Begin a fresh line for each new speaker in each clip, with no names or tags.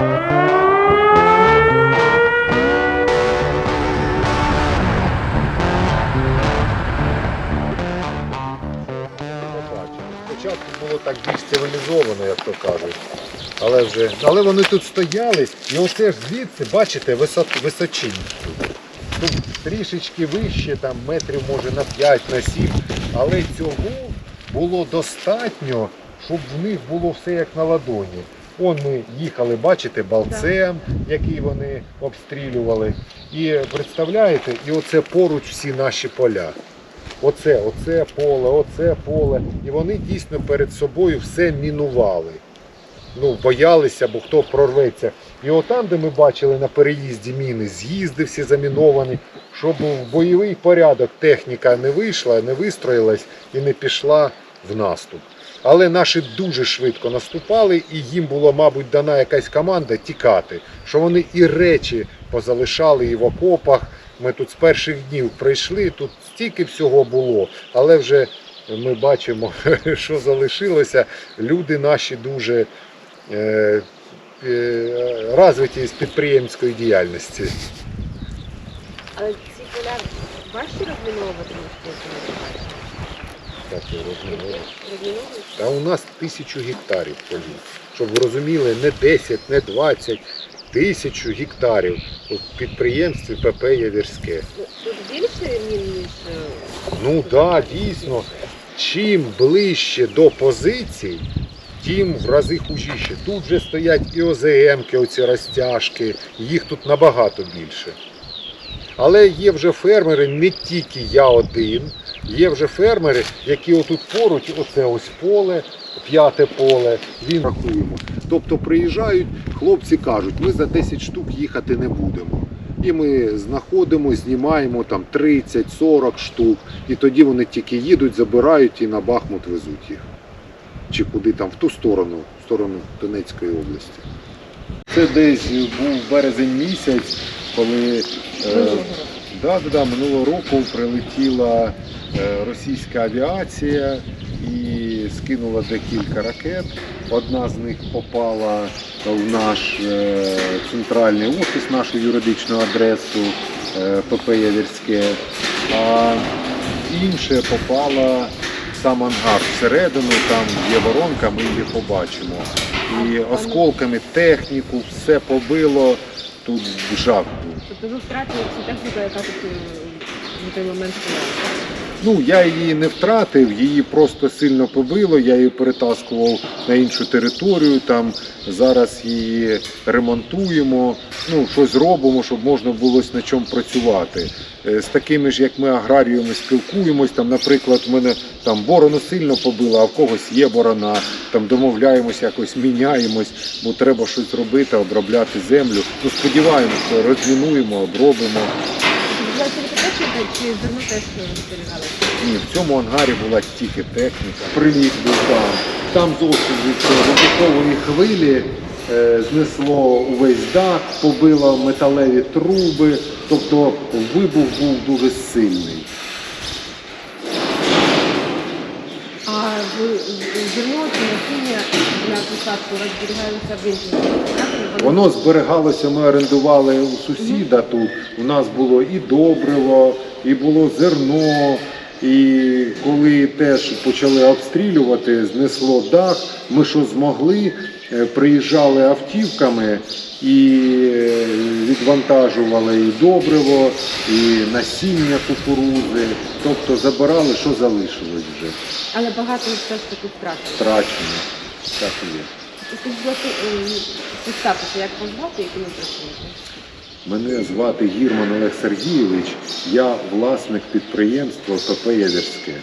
Спочатку було так більш цивілізовано, як то кажуть. Але вже, але вони тут стояли, і оце ж звідси, бачите, висот, височинь. Тут трішечки вище, там метрів може на 5, на 7. Але цього було достатньо, щоб в них було все як на ладоні. Он ми їхали, бачите, балцем, який вони обстрілювали. І представляєте, і оце поруч всі наші поля. Оце, оце поле, оце поле. І вони дійсно перед собою все мінували. Ну, боялися, бо хто прорветься. І отам, де ми бачили на переїзді міни, з'їзди всі заміновані, щоб в бойовий порядок техніка не вийшла, не вистроїлась і не пішла в наступ. Але наші дуже швидко наступали, і їм було, мабуть, дана якась команда тікати, що вони і речі позалишали і в окопах. Ми тут з перших днів прийшли, тут стільки всього було, але вже ми бачимо, що залишилося. Люди наші дуже е, е, розвиті з підприємської діяльності.
Але ці поля важче розміновувати,
Так.
Розміновують?
Та у нас тисячу гектарів полів. Щоб ви розуміли, не 10, не 20, тисячу гектарів у підприємстві ПП Явірське.
Ну, Тут більше мін, ніж
Ну так, да, дійсно. Чим ближче до позицій, тим в рази хужіше. Тут вже стоять і ОЗМки, оці розтяжки, їх тут набагато більше. Але є вже фермери, не тільки я один, є вже фермери, які отут поруч, оце ось поле, п'яте поле, він рахуємо. Тобто приїжджають, хлопці кажуть, ми за 10 штук їхати не будемо. І ми знаходимо, знімаємо там 30-40 штук, і тоді вони тільки їдуть, забирають і на Бахмут везуть їх. Чи куди там, в ту сторону, в сторону Донецької області. Це десь був березень місяць, коли е, да, да, да, минулого року прилетіла е, російська авіація і скинула декілька ракет. Одна з них попала в наш е, центральний офіс, нашу юридичну адресу е, ПП Явірське, а інше попала в сам ангар всередину, там є воронка, ми її побачимо. І осколками техніку все побило, тут жах був.
Тобто ви втратили всю техніку, яка тут в той момент була.
Ну, я її не втратив, її просто сильно побило, я її перетаскував на іншу територію, там зараз її ремонтуємо, ну, щось робимо, щоб можна було на чому працювати. Е, З такими ж, як ми аграріями спілкуємось, там, наприклад, в мене там борону сильно побило, а в когось є борона, там домовляємось, якось міняємось, бо треба щось робити, обробляти землю. Ну, сподіваємося, розмінуємо, обробимо.
Зерно теж?
Ні, в цьому ангарі була тільки техніка. Приліт був там. Там зовсім від хвилі е, знесло увесь дах, побило металеві труби. Тобто вибух був дуже сильний.
А ви зерно чи насіння для посадку розберігалося в місці?
Воно зберігалося, ми орендували у сусіда тут. У нас було і добриво, і було зерно. І коли теж почали обстрілювати, знесло дах, ми що змогли, приїжджали автівками і е, відвантажували і добриво, і насіння кукурузи. Тобто забирали, що залишилось вже.
Але багато все ж таки втратили.
Втрачено. Так і є.
Е, представтеся, як вас звати, яким ви працюєте?
Мене звати Гірман Олег Сергійович, я власник підприємства ПП Явірське.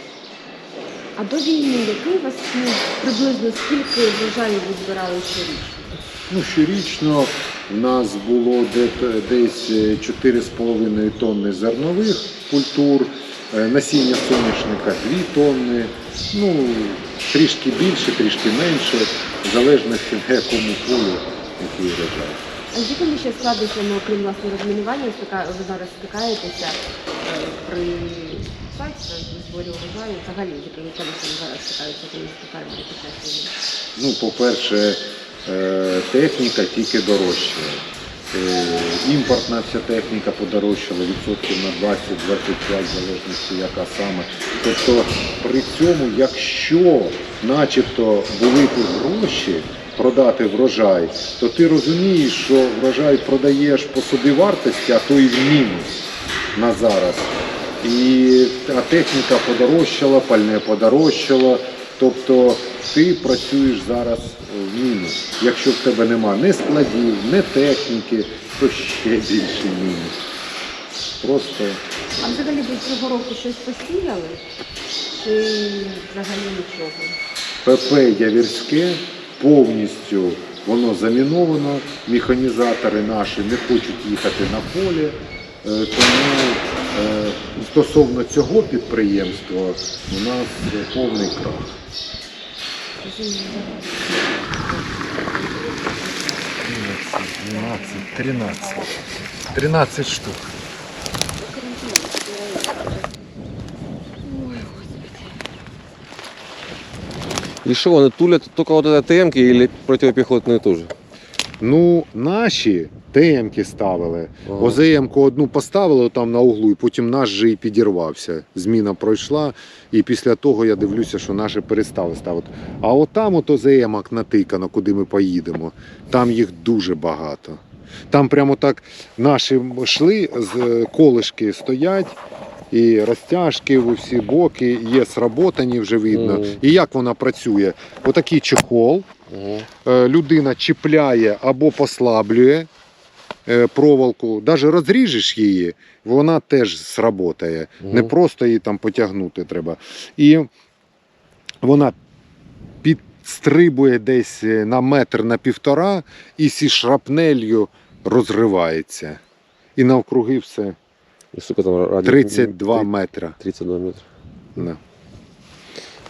А до війни який у вас ну, приблизно скільки врожаю ви збирали щорічно?
Ну, щорічно в нас було де- десь е, 4,5 тонни зернових культур, е, насіння соняшника 2 тонни, ну, трішки більше, трішки менше, в залежності на якому полю, який врожай.
А з якими ще складнощами, окрім власне розмінування, ви зараз стикаєтеся е, при
Ну, по-перше, е, техніка тільки дорожчає. Е, Імпортна вся техніка подорожчала відсотків на 20-25, в залежності яка саме. Тобто при цьому, якщо начебто були тут гроші продати врожай, то ти розумієш, що врожай продаєш по собівартості, а то і в мінус на зараз. І а техніка подорожчала, пальне подорожчало. Тобто ти працюєш зараз в мінус. Якщо в тебе нема ні складів, ні техніки, то ще більший мінус. Просто
А взагалі до цього року щось посіяли? Чи взагалі нічого?
ПП Явірське повністю воно заміновано. Механізатори наші не хочуть їхати на поле. Е, Тому стосовно цього підприємства у нас повний крах. 12, 13. 13 штук.
И что, они тулят только вот это ТМки или противопехотные тоже?
Ну, наші ТМ-ки ставили.
Ага.
ОЗМ-ку одну поставили там на углу, і потім наш же і підірвався. Зміна пройшла, і після того я дивлюся, що наші перестали ставити. А от там от ОЗМ-ок натикано, куди ми поїдемо. Там їх дуже багато. Там прямо так наші йшли, з колишки стоять, і розтяжки в усі боки, є сработані вже видно. І як вона працює? Отакий чехол Е, людина чіпляє або послаблює е, проволоку, навіть розріжеш її, вона теж сработає. Не просто її там потягнути треба. І вона підстрибує десь е, на метр на півтора і зі шрапнелью розривається. І навкруги все
там ради?
32 метра.
32 метра.
Да.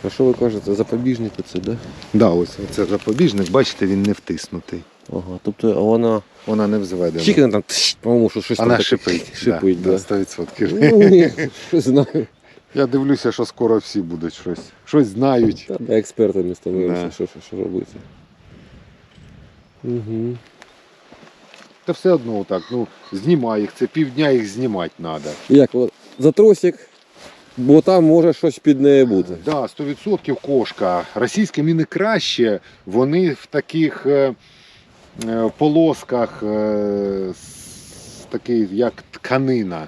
А що ви кажете, запобіжники це, да?
Да, ось це запобіжник, бачите, він не втиснутий.
Ага, тобто вона
Вона не взведена.
чікне там, тш, по-моєму, що щось
Вона
там таке
шипить.
шипить,
да,
да.
да. 100%.
Ну, ні, що знаю.
Я дивлюся, що скоро всі будуть щось. Щось знають.
Та, експертами становимося,
Да.
що, що, що робити. Угу.
Та все одно так, ну, знімай їх, це півдня їх знімати треба.
Як, от, за тросик, бо там може щось під нею бути.
Да, 100% кошка. Російські міни краще, вони в таких е, е, полосках, е, такий, як тканина.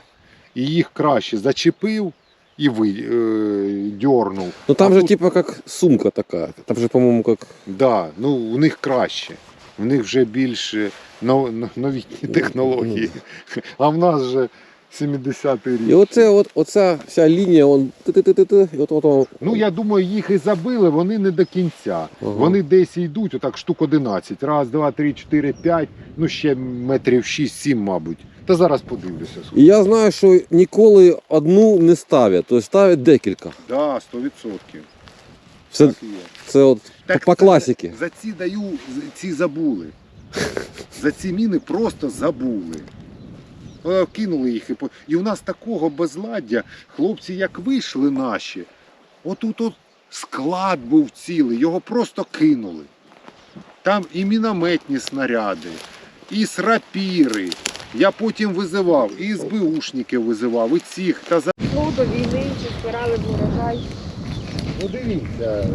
І їх краще зачепив і ви, е, дьорнув.
Ну там
А
же
тут-
типа как сумка така. Там же, по-моєму, как.
Да, ну у них краще. В них вже більш е, нов- нов- новітні технології. А в нас же 70-й рік.
І оце, от, оця вся лінія, он ти-ти-ти-ти, і от, от, от,
Ну я думаю, їх і забили, вони не до кінця.
Ага.
Вони десь йдуть, отак штук 11. Раз, два, три, чотири, п'ять, ну ще метрів 6-7, мабуть. Та зараз подивлюся.
І я знаю, що ніколи одну не ставлять, тобто ставлять декілька.
Да, 100%.
Це,
Так і є.
це от
Так
по
це-
класіки.
За ці даю, ці забули. За ці міни просто забули. Кинули їх і по. І у нас такого безладдя, хлопці, як вийшли наші, отут от склад був цілий, його просто кинули. Там і мінометні снаряди, і срапіри. Я потім визивав, і СБУшників визивав, і цих. Та за...
Ну, до війни чи збирали б?
Ну дивіться,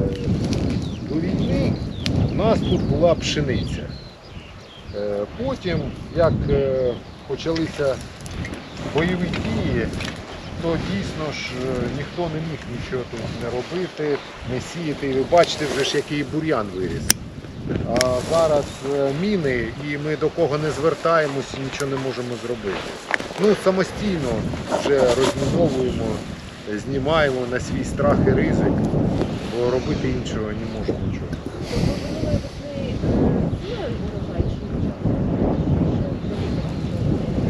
до війни у нас тут була пшениця. Е, Потім, як е, почалися бойові дії, то дійсно ж е, ніхто не міг нічого тут не робити, не сіяти. І ви бачите вже ж який бур'ян виріс. А зараз е, міни, і ми до кого не звертаємось, і нічого не можемо зробити. Ну, самостійно вже розміновуємо, знімаємо на свій страх і ризик, бо робити іншого не можемо нічого.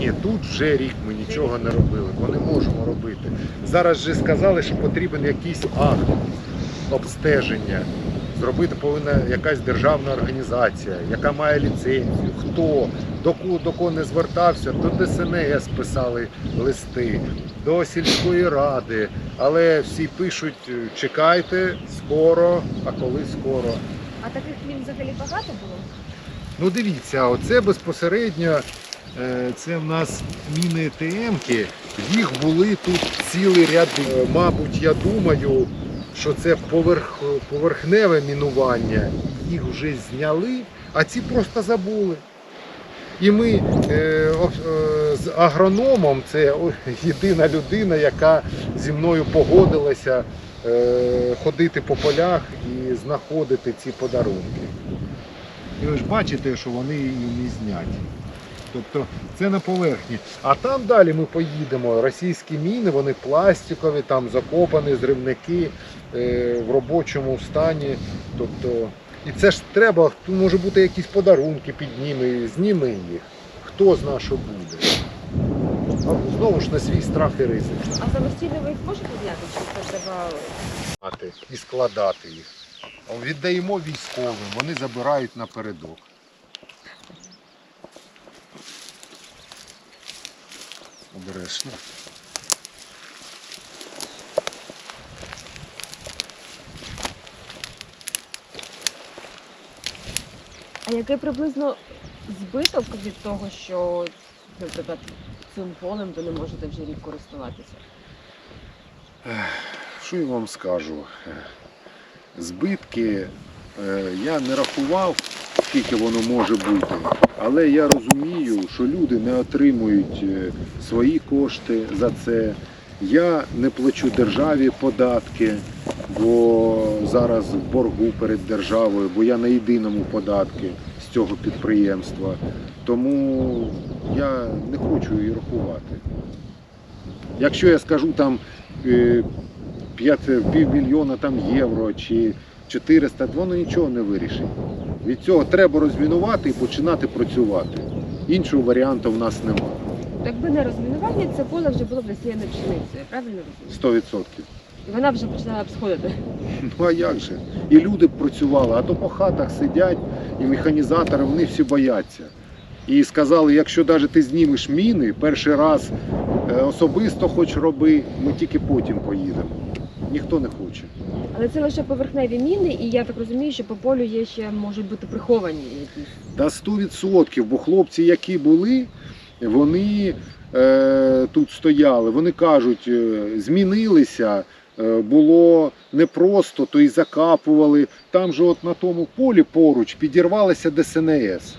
Ні, тут вже рік ми нічого не робили, бо не можемо робити. Зараз же сказали, що потрібен якийсь акт обстеження. Зробити повинна якась державна організація, яка має ліцензію, хто, до кого, до кого не звертався, до ДСНС писали листи, до сільської ради. Але всі пишуть, чекайте, скоро, а коли скоро.
А таких мін взагалі багато було?
Ну дивіться, оце безпосередньо е, це в нас міни ТМки. Їх були тут цілі ряди. Е, Мабуть, я думаю, що це поверх, поверхневе мінування. Їх вже зняли, а ці просто забули. І ми е, е, з агрономом, це єдина людина, яка зі мною погодилася е, ходити по полях і знаходити ці подарунки. І ви ж бачите, що вони і не зняті. Тобто це на поверхні. А там далі ми поїдемо. Російські міни, вони пластикові, там закопані, зривники е, в робочому стані. Тобто, і це ж треба, може бути якісь подарунки, підніми, зніми їх. Хто зна, що буде. А знову ж на свій страх і ризик.
А самостійно ви їх можете зняти, чи це треба
і складати їх. Віддаємо військовим, вони забирають напередок. Обережно.
А який приблизно збиток від того, що, наприклад, цим полем ви не можете вже рік користуватися?
Що я вам скажу? Е, Збитки е, я не рахував, скільки воно може бути, але я розумію, що люди не отримують е, свої кошти за це. Я не плачу державі податки, бо зараз в боргу перед державою, бо я на єдиному податки з цього підприємства. Тому я не хочу її рахувати. Якщо я скажу там е, 5, півмільйона там євро чи 400, воно нічого не вирішить. Від цього треба розмінувати і починати працювати. Іншого варіанту в нас немає.
Якби не розмінування, це поле вже було б засіяне пшеницею, правильно розумію?
100%.
І вона вже починала б сходити.
Ну а як же? І люди б працювали, а то по хатах сидять і механізатори, вони всі бояться. І сказали, якщо навіть ти знімеш міни, перший раз е, особисто хоч роби, ми тільки потім поїдемо. Ніхто не хоче.
Але це лише поверхневі міни, і я так розумію, що по полю є ще можуть бути приховані якісь.
Та 100%, бо хлопці, які були, вони е, тут стояли, вони кажуть, е, змінилися, е, було непросто, то і закапували. Там же от на тому полі поруч підірвалися ДСНС.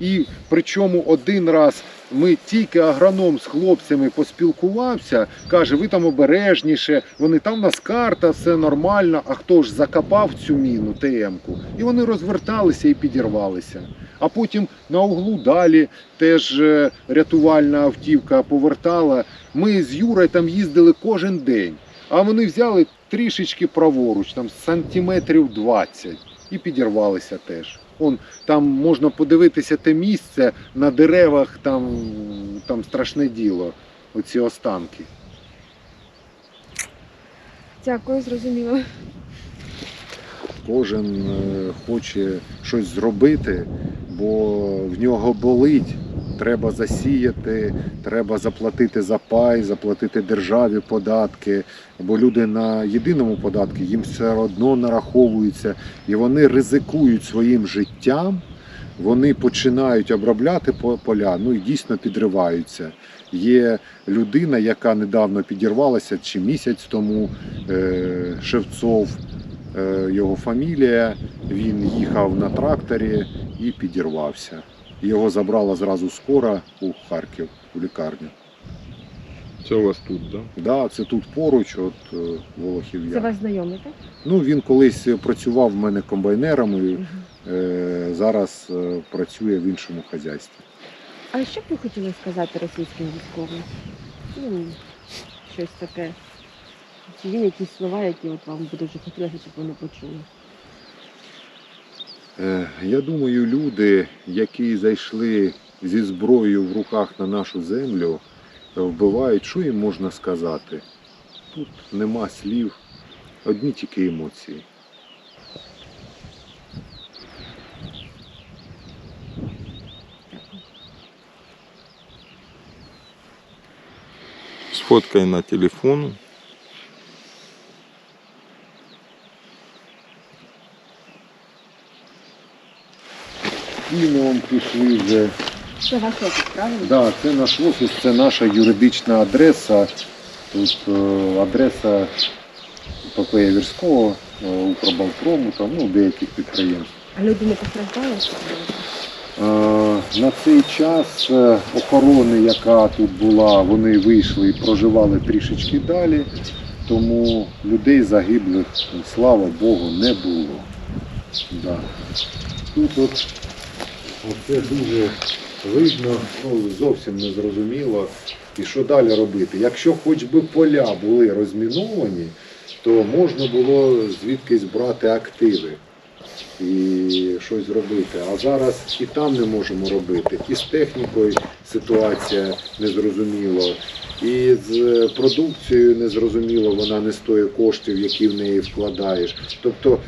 І причому один раз ми тільки агроном з хлопцями поспілкувався, каже, ви там обережніше, вони там у нас карта, все нормально. А хто ж закопав цю міну ТМ-ку? І вони розверталися і підірвалися. А потім на углу далі теж е, рятувальна автівка повертала. Ми з Юрою там їздили кожен день. А вони взяли трішечки праворуч, там сантиметрів 20 і підірвалися теж. Он там можна подивитися те місце на деревах, там, там страшне діло, оці останки.
Дякую, зрозуміло.
Кожен е, хоче щось зробити, бо в нього болить. Треба засіяти, треба заплатити за пай, заплатити державі податки. Бо люди на єдиному податку їм все одно нараховуються, і вони ризикують своїм життям. Вони починають обробляти поля, ну і дійсно підриваються. Є людина, яка недавно підірвалася, чи місяць тому е, Шевцов, е, його фамілія. Він їхав на тракторі і підірвався. Його забрала зразу скора у Харків, у лікарню.
Це у вас тут, так?
Да, це тут поруч, от е, Волохів.
Це ваш знайомий, так?
Ну він колись працював в мене комбайнером і
Мгм.
е, зараз е, працює в іншому хазяйстві.
А що б ви хотіли сказати російським військовим? Ну, щось таке. Чи є якісь слова, які от вам би дуже хотілося, щоб вони почули?
Е, Я думаю, люди, які зайшли зі зброєю в руках на нашу землю, вбивають, що їм можна сказати? Тут нема слів, одні тільки емоції.
Сфоткай на телефон.
Там пішли вже.
Це ваш офіс, правильно?
Да, це наш офіс, це наша юридична адреса. Тут е, адреса ПП Вірського, е, Укрбалпрому, там, ну, деяких підприємств.
А люди не постраждали?
Е, На цей час е, охорони, яка тут була, вони вийшли і проживали трішечки далі, тому людей загиблих, слава Богу, не було. Да. Тут от, оце дуже видно, ну, зовсім не зрозуміло. І що далі робити? Якщо хоч би поля були розміновані, то можна було звідкись брати активи і щось робити. А зараз і там не можемо робити. І з технікою ситуація незрозуміла, і з продукцією незрозуміло, вона не стоїть коштів, які в неї вкладаєш. Тобто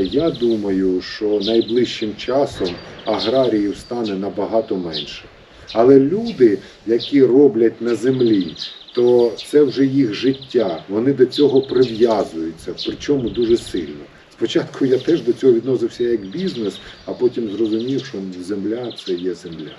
я думаю, що найближчим часом аграріїв стане набагато менше. Але люди, які роблять на землі, то це вже їх життя. Вони до цього прив'язуються, причому дуже сильно. Спочатку я теж до цього відносився як бізнес, а потім зрозумів, що земля це є земля.